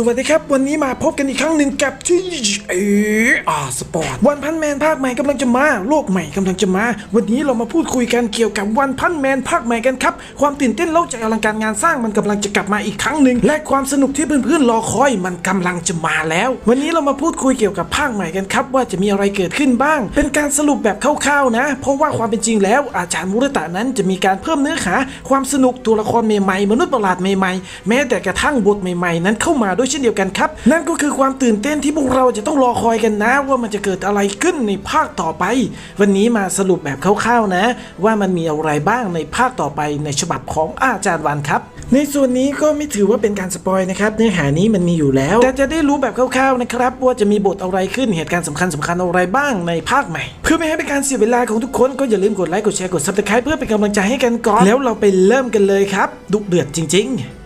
สวัสดีครับ วันนี้มาพบกันอีกครั้งหนึ่งกับที่เออาสปอร์ตวันพันแมนภาคใหม่กำลังจะมา โลกใหม่กำลังจะมา วันนี้เรามาพูดคุยกันเกี่ยวกับวันพันแมนภาคใหม่กันครับ ความตื่นเต้นเล่าใจอลังการงานสร้างมันกำลังจะกลับมาอีกครั้งหนึ่งและความสนุกที่เพื่อนๆรอคอยมันกำลังจะมาแล้ว วันนี้เรามาพูดคุยเกี่ยวกับภาคใหม่กันครับ ว่าจะมีอะไรเกิดขึ้นบ้าง เป็นการสรุปแบบคร่าวๆนะ เพราะว่าความเป็นจริงแล้ว อาจารย์มุรตะนั้นจะมีการเพิ่มเนื้อหาความสนุกตัวละครใหม่ๆมนุษย์ประหลาดใหม่ๆแม้แต่กระทั่งบทใหม่ๆ นั้นเข้ามาด้วยเช่นเดียวกันครับ นั่นก็คือความตื่นเต้นที่พวกเราจะต้องรอคอยกันนะ ว่ามันจะเกิดอะไรขึ้นในภาคต่อไป วันนี้มาสรุปแบบคร่าวๆนะ ว่ามันมีอะไรบ้างในภาคต่อไปในฉบับของอาจารย์วันครับในส่วนนี้ก็ไม่ถือว่าเป็นการสปอยนะครับเนื้อหานี้มันมีอยู่แล้ว แต่จะได้รู้แบบคร่าวๆนะครับ ว่าจะมีบทอะไรขึ้นเหตุการณ์สำคัญสคัญๆอะไรบ้างในภาคใหม่ เพื่อไม่ให้เป็นการเสียเวลาของทุกคนก็อย่าลืมกดไลค์กดแชร์กด subscribe เพื่อเป็นกำลังใจให้กันก่อนแล้วเราไปเริ่มกันเลยครับ ดุเดือดจริง ๆ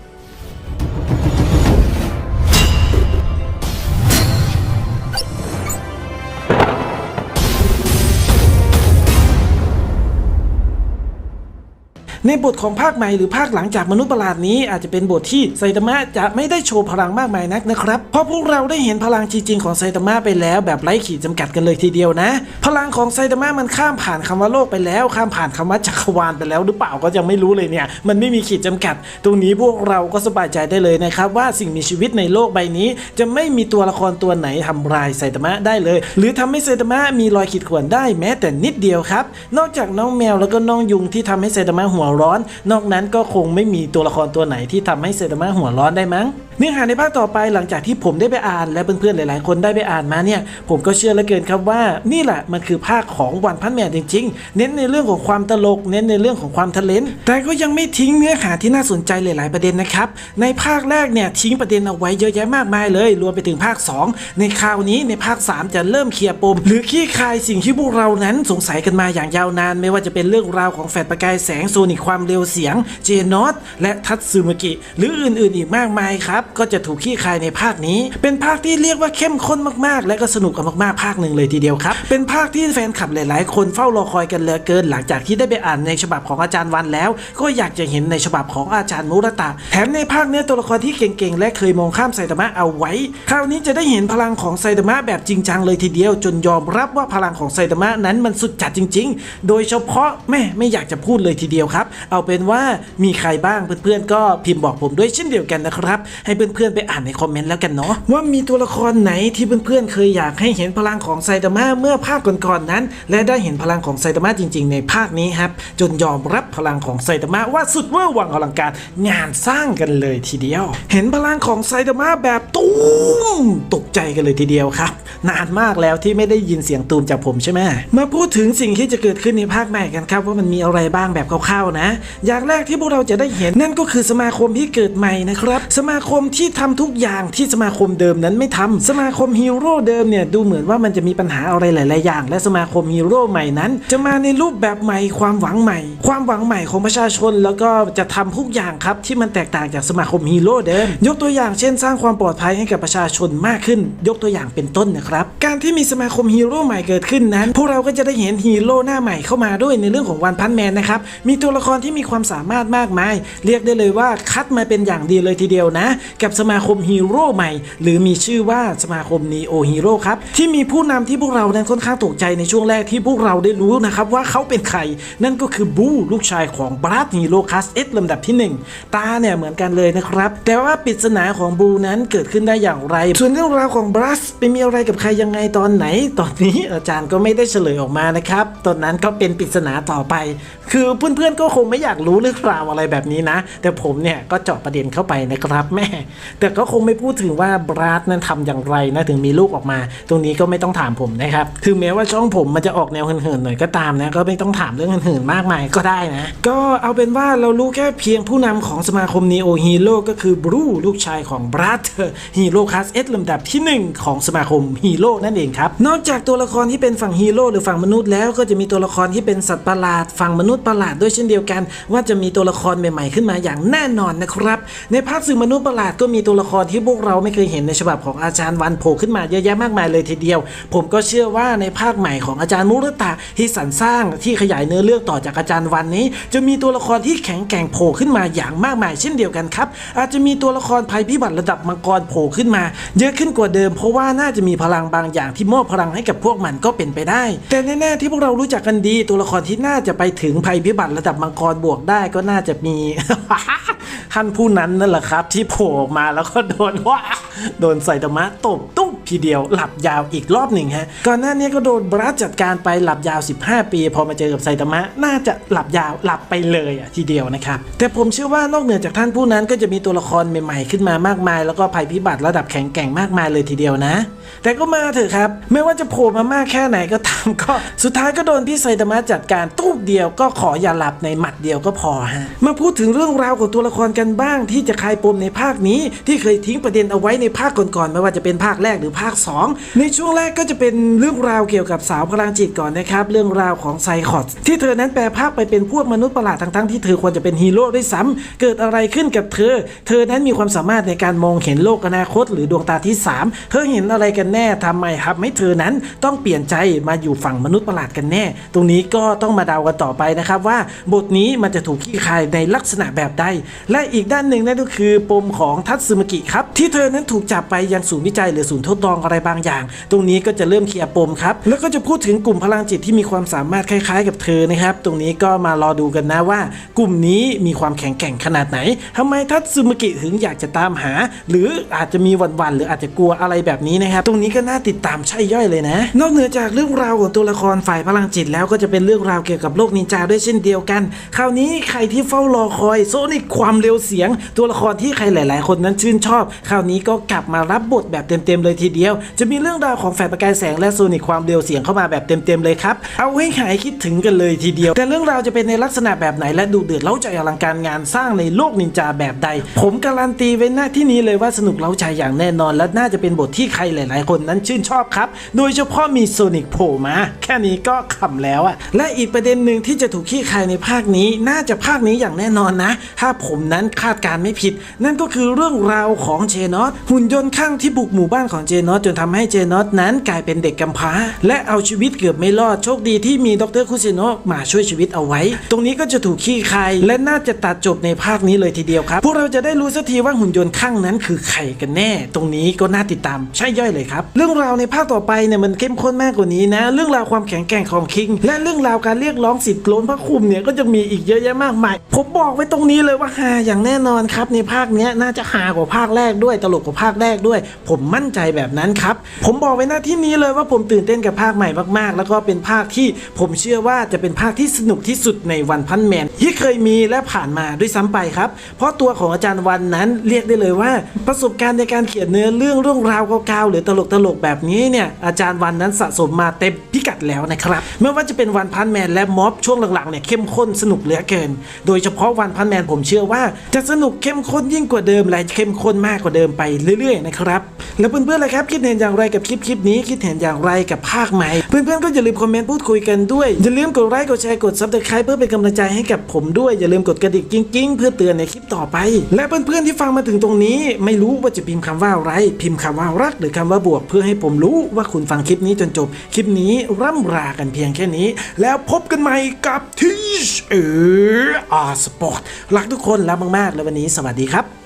ในบทของภาคใหม่หรือภาคหลังจากมนุษย์ประหลาดนี้อาจจะเป็นบทที่ไซตามะจะไม่ได้โชว์พลังมากมายนักนะครับ เพราะพวกเราได้เห็นพลังจริงๆของไซตามะไปแล้วแบบไร้ขีดจำกัดกันเลยทีเดียวนะ พลังของไซตามะมันข้ามผ่านคำว่าโลกไปแล้ว ข้ามผ่านคำว่าจักรวาลไปแล้วหรือเปล่าก็ยังไม่รู้เลยเนี่ย มันไม่มีขีดจำกัด ตรงนี้พวกเราก็สบายใจได้เลยนะครับว่าสิ่งมีชีวิตในโลกใบนี้ จะไม่มีตัวละครตัวไหนทำลายไซตามะได้เลย หรือทำให้ไซตามะมีรอยขีดข่วนได้แม้แต่นิดเดียวครับ นอกจากน้องแมวแล้วก็น้องยุงที่ทำให้ไซตามะหัวร้อน นอกนั้นก็คงไม่มีตัวละครตัวไหนที่ทำให้เซตามะหัวร้อนได้มั้ง เนื้อหาในภาคต่อไปหลังจากที่ผมได้ไปอ่าน และเพื่อนๆหลาย ๆ คนได้ไปอ่านมาเนี่ย ผมก็เชื่อเหลือเกินครับว่านี่แหละมันคือภาคของวันพันแมนจริง ๆ เน้นในเรื่องของความตลก เน้นในเรื่องของความทะเลนแต่ก็ยังไม่ทิ้งเนื้อหาที่น่าสนใจหลาย ๆ ประเด็นนะครับในภาคแรกเนี่ยทิ้งประเด็นเอาไว้เยอะแยะมากมายเลย รวมไปถึงภาค 2 ในคราวนี้ในภาค 3 จะเริ่มเคลียร์ปม หรือขี้คายสิ่งที่พวกเรานั้นสงสัยกันมาอย่างยาวนาน ไม่ว่าจะเป็นเรื่องราวของแฟดประกายแสงโซนิกความเร็วเสียงเจนอตและทัตสึมกิหรืออื่น ๆ อีกมากมายครับก็จะถูกขี้คายในภาคนี้ เป็นภาคที่เรียกว่าเข้มข้นมากๆ และก็สนุกกันมากๆภาคหนึ่งเลยทีเดียวครับ เป็นภาคที่แฟนคลับหลาย ๆ คนเฝ้ารอคอยกันเหลือเกิน หลังจากที่ได้ไปอ่านในฉบับของอาจารย์วันแล้ว ก็อยากจะเห็นในฉบับของอาจารย์มุรตะ แถมในภาคนี้ตัวละครที่เก่งๆ และเคยมองข้ามไซตามะเอาไว้ คราวนี้จะได้เห็นพลังของไซตามะแบบจริงจังเลยทีเดียว จนยอมรับว่าพลังของไซตามะนั้นมันสุดจัดจริง ๆ โดยเฉพาะแม่ไม่อยากจะพูดเลยทีเดียวครับ เอาเป็นว่ามีใครบ้างเพื่อนๆก็พิมพ์บอกผมด้วยเช่นเดียวกันนะครับให้เพื่อนๆไปอ่านในคอมเมนต์แล้วกันเนาะว่ามีตัวละครไหนที่เพื่อนๆเคยอยากให้เห็นพลังของไซตามะเมื่อภาคก่อนๆนั้น และได้เห็นพลังของไซตามะจริง ๆ ในภาคนี้ครับจนยอมรับพลังของไซตามะว่าสุดเวอร์วังอลังการงานสร้างกันเลยทีเดียว เห็นพลังของไซตามะแบบตูมตกใจกันเลยทีเดียวครับ นานมากแล้วที่ไม่ได้ยินเสียงตูมจากผมใช่ไหมมาพูดถึงสิ่งที่จะเกิดขึ้นในภาคใหม่กันครับว่ามันมีอะไรบ้างแบบคร่าวๆนะ อย่างแรกที่พวกเราจะได้เห็นนั่นก็คือสมาคมที่เกิดใหม่นะครับ สมาคมที่ทำทุกอย่างที่สมาคมเดิมนั้นไม่ทำสมาคมฮีโร่เดิมเนี่ยดูเหมือนว่ามันจะมีปัญหาอะไรหลาย ๆ อย่าง และสมาคมฮีโร่ใหม่นั้น จะมาในรูปแบบใหม่ความหวังใหม่ ความหวังใหม่ของประชาชน แล้วก็จะทำทุกอย่างครับที่มันแตกต่างจากสมาคมฮีโร่เดิม ยกตัวอย่างเช่น สร้างความปลอดภัยให้กับประชาชนมากขึ้น ยกตัวอย่างเป็นต้นนะครับ การที่มีสมาคมฮีโร่ใหม่เกิดขึ้นนั้น พวกเราก็จะได้เห็นฮีโร่หน้าใหม่เข้ามาด้วยในเรื่องของวันพันแมนนะครับ มีตัวละครที่มีความสามารถมากมาย เรียกได้เลยว่าคัดมาเป็นอย่างดีเลยทีเดียวนะกับสมาคมฮีโร่ใหม่ หรือมีชื่อว่าสมาคมนีโอฮีโร่ครับ ที่มีผู้นำที่พวกเรานั้นค่อนข้างตกใจในช่วงแรกที่พวกเราได้รู้นะครับว่าเขาเป็นใคร นั่นก็คือบูลูกชายของบรัสฮีโร่คัสเอสลำดับที่ 1 ตาเนี่ยเหมือนกันเลยนะครับ แต่ว่าปริศนาของบูนั้นเกิดขึ้นได้อย่างไร ส่วนเรื่องราวของบรัสไปมีอะไรกับใครยังไงตอนไหน ตอนนี้อาจารย์ก็ไม่ได้เฉลยออกมานะครับ ตอนนั้นก็เป็นปริศนาต่อไป คือเพื่อนๆก็คงไม่อยากรู้เรื่องราวอะไรแบบนี้นะ แต่ผมเนี่ยก็เจาะประเด็นเข้าไปนะครับแม่แต่ก็คงไม่พูดถึงว่าบรัสนั้นทำอย่างไรนะถึงมีลูกออกมา ตรงนี้ก็ไม่ต้องถามผมนะครับคือแม้ว่าช่องผมมันจะออกแนวเหินๆหน่อยก็ตามนะก็ไม่ต้องถามเรื่องเหินๆมากมายก็ได้นะ ก็เอาเป็นว่าเรารู้แค่เพียงผู้นำของสมาคมนีโอฮีโร่ก็คือบรูลูกชายของบรัสฮีโร่คัสเอสลำดับที่หนึ่งของสมาคมฮีฮีโร่นั่นเองครับนอกจากตัวละครที่เป็นฝั่งฮีโร่หรือฝั่งมนุษย์แล้วก็จะมีตัวละครที่เป็นสัตว์ประหลาดฝั่งมนุษย์ประหลาดด้วยเช่นเดียวกัน ว่าจะมีตัวละครใหม่ๆขึ้นมาอย่างแน่นอนนะครับ ในภาคสื่อมนุษย์ประหลาดก็มีตัวละครที่พวกเราไม่เคยเห็นในฉบับของอาจารย์วันโผล่ขึ้นมาเยอะแยะมากมายเลยทีเดียว ผมก็เชื่อว่าในภาคใหม่ของอาจารย์มุรตะที่สรรสร้างที่ขยายเนื้อเรื่องต่อจากอาจารย์วันนี้ จะมีตัวละครที่แข็งแกร่งโผล่ขึ้นมาอย่างมากมายเช่นเดียวกันครับ อาจจะมีตัวละครภัยพิบัติระดับมังกรโผล่ขึ้นมา เยอะขึ้นกว่าเดิม เพราะว่าน่าจะมีพลังบางอย่างที่มอบพลังให้กับพวกมันก็เป็นไปได้ แต่แน่ๆที่พวกเรารู้จักกันดี ตัวละครที่น่าจะไปถึงภัยพิบัติระดับมังกรบวกได้ก็น่าจะมี ท่านผู้นั้นนั่นแหละครับ ที่โผล่มาแล้วก็โดนว่าโดนไซตามะตบตุ๊บ ทีเดียวหลับยาวอีกรอบหนึ่งฮะก่อนหน้านี้ก็โดนบรัสจัดการไปหลับยาว 15 ปี พอมาเจอกับไซตามะน่าจะหลับยาวหลับไปเลยอะทีเดียวนะครับแต่ผมเชื่อว่านอกเหนือจากท่านผู้นั้นก็จะมีตัวละครใหม่ๆขึ้นมามากมาย แล้วก็ภัยพิบัติระดับแข็งแกร่งมากมายเลยทีเดียวนะ แต่ก็มาเถอะครับ ไม่ว่าจะโผล่มามากแค่ไหนก็ตามก็สุดท้ายก็โดนพี่ไซตามะจัดการตู้เดียวก็ขออย่าหลับในหมัดเดียวก็พอฮะมาพูดถึงเรื่องราวของตัวละครกันบ้าง ที่จะคลายปมในภาคนี้ ที่เคยทิ้งประเด็นเอาไว้ในภาคก่อนๆไม่ว่าจะเป็นภาคแรกหรือภาค2 ในช่วงแรกก็จะเป็นเรื่องราวเกี่ยวกับสาวพลังจิตก่อนนะครับ เรื่องราวของไซคอตที่เธอนั้นแปลภาคไปเป็นพวกมนุษย์ประหลาดทั้งๆที่เธอควรจะเป็นฮีโร่ด้วยซ้ำเกิดอะไรขึ้นกับเธอ เธอนั้นมีความสามารถในการมองเห็นโลกอนาคต หรือดวงตาที่ 3 เธอเห็นอะไรกันแน่ทำไมครับไม่เธอนั้นต้องเปลี่ยนใจมาอยู่ฝั่งมนุษย์ประหลาดกันแน่ ตรงนี้ก็ต้องมาเดากันต่อไปนะครับว่าบทนี้มันจะถูกขี้คายในลักษณะแบบใด และอีกด้านหนึ่งนั่นก็คือปมของทัตสึมากิครับที่เธอนั้นถูกจับไปยังศูนย์วิจัยหรือศูนย์ทดลองอะไรบางอย่าง ตรงนี้ก็จะเริ่มเคลียร์ปมครับ แล้วก็จะพูดถึงกลุ่มพลังจิตที่มีความสามารถคล้ายๆ กับเธอนะครับ ตรงนี้ก็มารอดูกันนะว่า กลุ่มนี้มีความแข็งแกร่งขนาดไหนทำไมทัตสึมกิถึงอยากจะตามหา หรืออาจจะมีหวันๆหรืออาจจะกลัวอะไรแบบนี้นะครับ ตรงนี้ก็น่าติดตามใช่ย่อยเลยนะ นอกเหนือจากเรื่องราวของตัวละครฝ่ายพลังจิตแล้วก็จะเป็นเรื่องราวเกี่ยวกับโลกนินจาด้วยเช่นเดียวกัน คราวนี้ใครที่เฝ้ารอคอยโซนิกความเร็วเสียง ตัวละครที่ใครหลาย ๆ คนนั้นชื่นชอบ คราวนี้ก็กลับมารับบทแบบเต็ม ๆ เลยทีเดียว จะมีเรื่องราวของแฝดประกายแสงและโซนิกความเร็วเสียงเข้ามาแบบเต็มๆเลยครับ เอาให้หายคิดถึงกันเลยทีเดียว แต่เรื่องราวจะเป็นในลักษณะแบบไหนและดูเดือดเล้าใจอลังการงานสร้างในโลกนินจาแบบใด ผมการันตีไว้หน้าที่นี้เลยว่าสนุกเล้าใจอย่างแน่นอน และน่าจะเป็นบทที่ใครหลายๆ คนนั้นชื่นชอบครับ โดยเฉพาะมีโซนิกโผล่มาแค่นี้ก็ขำแล้วอะและอีกประเด็นหนึ่งที่จะถูกขี้คายในภาคนี้ น่าจะภาคนี้อย่างแน่นอนนะ ถ้าผมนั้นคาดการณ์ไม่ผิด นั่นก็คือเรื่องราวของเจนอตหุ่นยนต์ข้างที่บุกหมู่บ้านของเจนอตจนทำให้เจนอตนั้นกลายเป็นเด็กกำพร้า และเอาชีวิตเกือบไม่รอดโชคดีที่มีดรคุซิโนะมาช่วยชีวิตเอาไว้ ตรงนี้ก็จะถูกขี้คายและน่าจะตัดจบในภาคนี้เลยทีเดียวครับ พวกเราจะได้รู้สักทีว่าหุ่นยนต์ข้างนั้นคือใครกันแน่ ตรงนี้ก็น่าติดตามใช่ย่อยเลยครับ เรื่องราวในภาคต่อไปเนี่ยมันเข้มข้นมากกว่านี้นะ เรื่องราวความแข็งแกร่งของคิง และเรื่องราวการเรียกร้องสิทธิ์โกลนพระคุมเนี่ยก็จะมีอีกเยอะแยะมากมายผมบอกไว้ตรงนี้เลยว่าฮาอย่างแน่นอนครับในภาคนี้น่าจะฮากว่าภาคแรกด้วยตลกกว่าภาคแรกด้วย ผมมั่นใจแบบนั้นครับ ผมบอกไว้หน้าที่นี้เลยว่าผมตื่นเต้นกับภาคใหม่มากๆ แล้วก็เป็นภาคที่ผมเชื่อว่าจะเป็นภาคที่สนุกที่สุดในวันพันแมนที่เคยมีและผ่านมาด้วยซ้ำไปครับ เพราะตัวของอาจารย์วันนั้นเรียกได้เลยว่า ประสบการณ์ในการเขียนเนื้อเรื่องเรื่องราวเก่าๆหรือตลกตลกๆแบบนี้เนี่ยอาจารย์วันนั้นสะสมมาเต็มพิกัดแล้วนะครับไม่ว่าจะเป็นวันพันแมนและม็อบช่วงหลังๆเนี่ยเข้มข้นสนุกเหลือเกิน โดยเฉพาะวันพันแมนผมเชื่อว่า จะสนุกเข้มข้นยิ่งกว่าเดิมและเข้มข้นมากกว่าเดิมไปเรื่อยๆนะครับแล้วเพื่อนๆเล่ะครับคิดเห็นอย่างไรกับคลิปคลิปนี้ คิดเห็นอย่างไรกับภาคใหม่ เพื่อนๆก็อย่าลืมคอมเมนต์พูดคุยกันด้วย อย่าลืมกดไลค์กดแชร์กดซับสไครป์เพื่อเป็นกำลังใจให้กับผมด้วย อย่าลืมกดกระดิ่งกิ้งๆ เพื่อเตือนในคลิปต่อไป และเพื่อนๆที่ฟังมาถึงตรงนี้ ไม่รู้ว่าจะพิมพ์คำว่าอะไร พิมพ์คำว่ารัก หรือคำว่าบวก เพื่อให้ผมรู้ว่าคุณฟังคลิปนี้จนจบ คลิปนี้ร่ำรากันเพียงแค่นี้ แล้วพบกันใหม่กับทีชเอออาสปอร์ตรักทุกคนรักมากๆ แล้ววันนี้สวัสดีครับ